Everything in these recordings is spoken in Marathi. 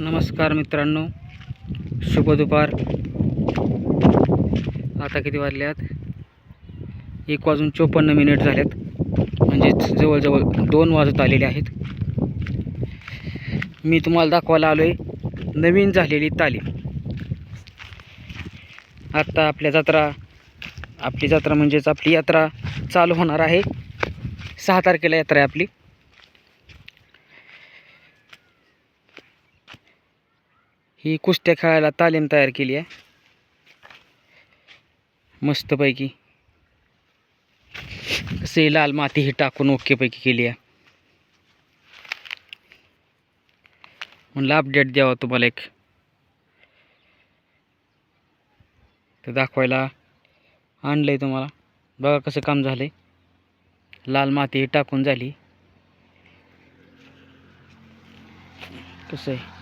नमस्कार मित्रांनो. शुभ दुपार. आता किती वाजल्यात? एक वाजून चोपन्न मिनिट झाल्यात म्हणजेच जवळजवळ दोन वाजत आलेले आहेत. मी तुम्हाला दाखवायला आलो आहे नवीन झालेली तालीम. आत्ता आपल्या जत्रा आपली जत्रा म्हणजेच आपली यात्रा चालू होणार आहे. सहा तारखेला यात्रा आहे आपली. ही कुस्त्या खेळायला तालीम तयार केली आहे. मस्तपैकी. कसे लाल माती ही टाकून ओकेपैकी केली आहे. म्हणलं अपडेट द्यावा तुम्हाला एक. ते दाखवायला आणलंय तुम्हाला. बघा कसं काम झालंय. लाल माती ही टाकून झाली. कसं आहे?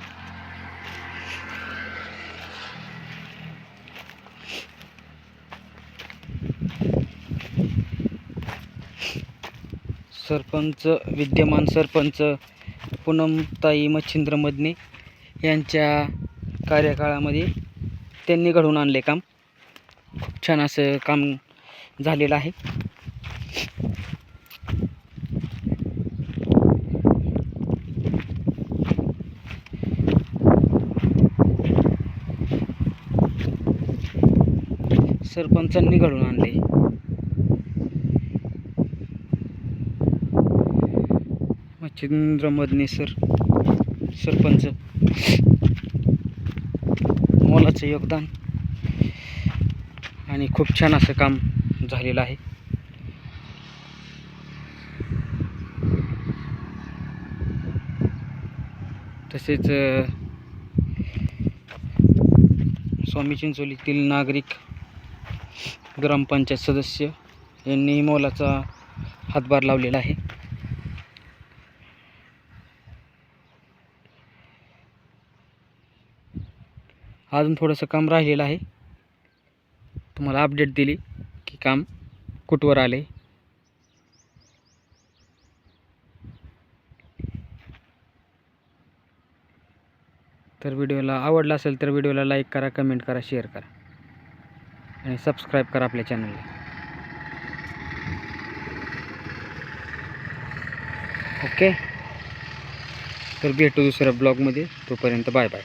सरपंच विद्यमान सरपंच पूनमताई मच्छिंद्र मदने यांच्या कार्यकाळामध्ये त्यांनी घडवून आणले काम. खूप छान असं काम झालेलं आहे. सरपंचांनी घडवून आणले. मच्छिंद्र मदने सर. सरपंच. मोलाचं योगदान. आणि खूप छान असं काम झालेलं आहे. तसेच स्वामी चिंचोलीतील नागरिक ग्रामपंचायत सदस्य यांनी मोलाचा हातभार लावलेला आहे. अजून थोडंसं काम राहिलेलं आहे. तुम्हाला अपडेट दिली की काम कुठवर आले तर व्हिडिओला आवडला असेल तर व्हिडिओला लाईक करा कमेंट करा शेअर करा. आणि सबस्क्राईब करा आपल्या चॅनलला ओके तर भेटू दुसऱ्या ब्लॉगमध्ये तोपर्यंत बाय बाय